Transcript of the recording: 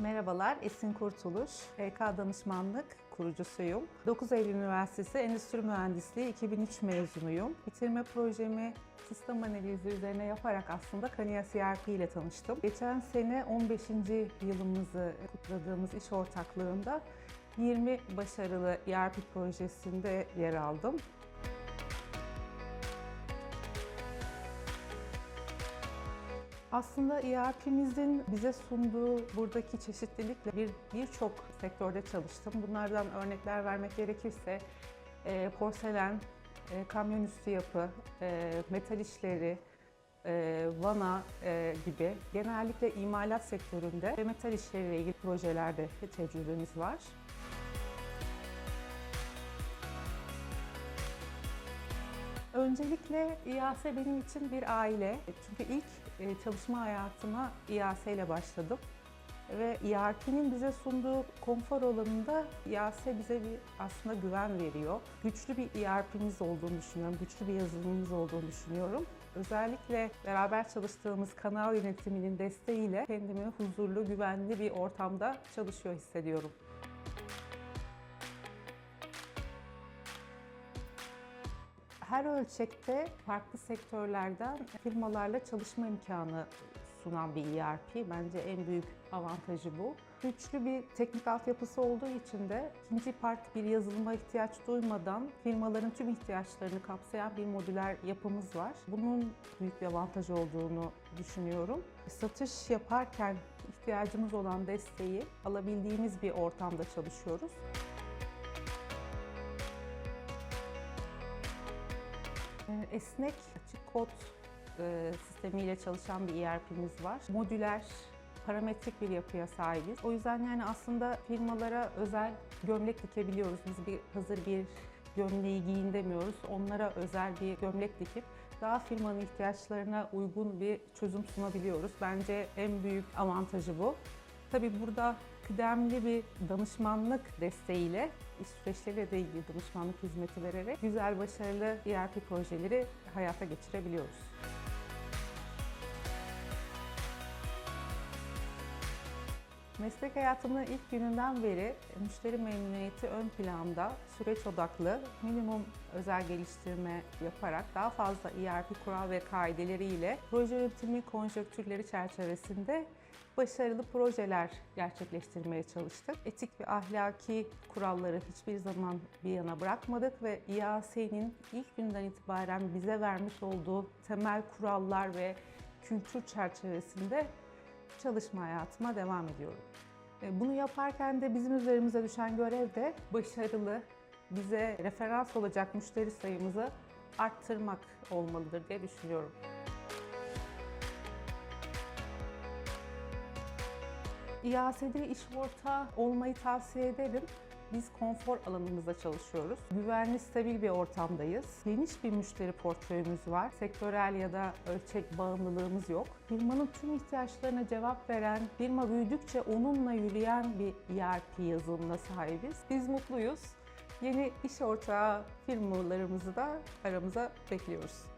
Merhabalar, Esin Kurtuluş, HK Danışmanlık kurucusuyum. 9 Eylül Üniversitesi Endüstri Mühendisliği 2003 mezunuyum. Bitirme projemi sistem analizi üzerine yaparak aslında Kania CRP ile tanıştım. Geçen sene 15. yılımızı kutladığımız iş ortaklığında 20 başarılı ERP projesinde yer aldım. Aslında ERP'mizin bize sunduğu buradaki çeşitlilikle bir birçok sektörde çalıştım. Bunlardan örnekler vermek gerekirse e, porselen, e, kamyon üstü yapı, e, metal işleri, e, vana e, gibi genellikle imalat sektöründe ve metal işleriyle ilgili projelerde tecrübemiz var. Öncelikle İAS benim için bir aile. Çünkü ilk e, çalışma hayatıma İAS ile başladım. Ve ERP'nin bize sunduğu konfor alanında İAS bize bir aslında güven veriyor. Güçlü bir ERP'miz olduğunu düşünüyorum, güçlü bir yazılımımız olduğunu düşünüyorum. Özellikle beraber çalıştığımız kanal yönetiminin desteğiyle kendimi huzurlu, güvenli bir ortamda çalışıyor hissediyorum. Her ölçekte farklı sektörlerden firmalarla çalışma imkanı sunan bir ERP. Bence en büyük avantajı bu. Güçlü bir teknik altyapısı olduğu için de ikinci part bir yazılıma ihtiyaç duymadan firmaların tüm ihtiyaçlarını kapsayan bir modüler yapımız var. Bunun büyük bir avantajı olduğunu düşünüyorum. Satış yaparken ihtiyacımız olan desteği alabildiğimiz bir ortamda çalışıyoruz. Esnek açık kod e, sistemiyle çalışan bir ERP'miz var. Modüler, parametrik bir yapıya sahibiz. O yüzden yani aslında firmalara özel gömlek dikebiliyoruz. Biz bir hazır bir gömleği giyin demiyoruz. Onlara özel bir gömlek dikip daha firmanın ihtiyaçlarına uygun bir çözüm sunabiliyoruz. Bence en büyük avantajı bu. Tabii burada kıdemli bir danışmanlık desteğiyle, iş süreçleriyle de ilgili danışmanlık hizmeti vererek güzel, başarılı ERP projeleri hayata geçirebiliyoruz. Meslek hayatımın ilk gününden beri müşteri memnuniyeti ön planda, süreç odaklı, minimum özel geliştirme yaparak daha fazla ERP kural ve kaideleriyle proje yönetimi konjonktürleri çerçevesinde başarılı projeler gerçekleştirmeye çalıştık. Etik ve ahlaki kuralları hiçbir zaman bir yana bırakmadık ve İAS'nin ilk günden itibaren bize vermiş olduğu temel kurallar ve kültür çerçevesinde çalışma hayatıma devam ediyorum. Bunu yaparken de bizim üzerimize düşen görev de başarılı, bize referans olacak müşteri sayımızı arttırmak olmalıdır diye düşünüyorum. İAS'de iş ortağı olmayı tavsiye ederim. Biz konfor alanımızda çalışıyoruz. Güvenli, stabil bir ortamdayız. Geniş bir müşteri portföyümüz var. Sektörel ya da ölçek bağımlılığımız yok. Firmanın tüm ihtiyaçlarına cevap veren, firma büyüdükçe onunla yürüyen bir ERP yazılımına sahibiz. Biz mutluyuz. Yeni iş ortağı firmalarımızı da aramıza bekliyoruz.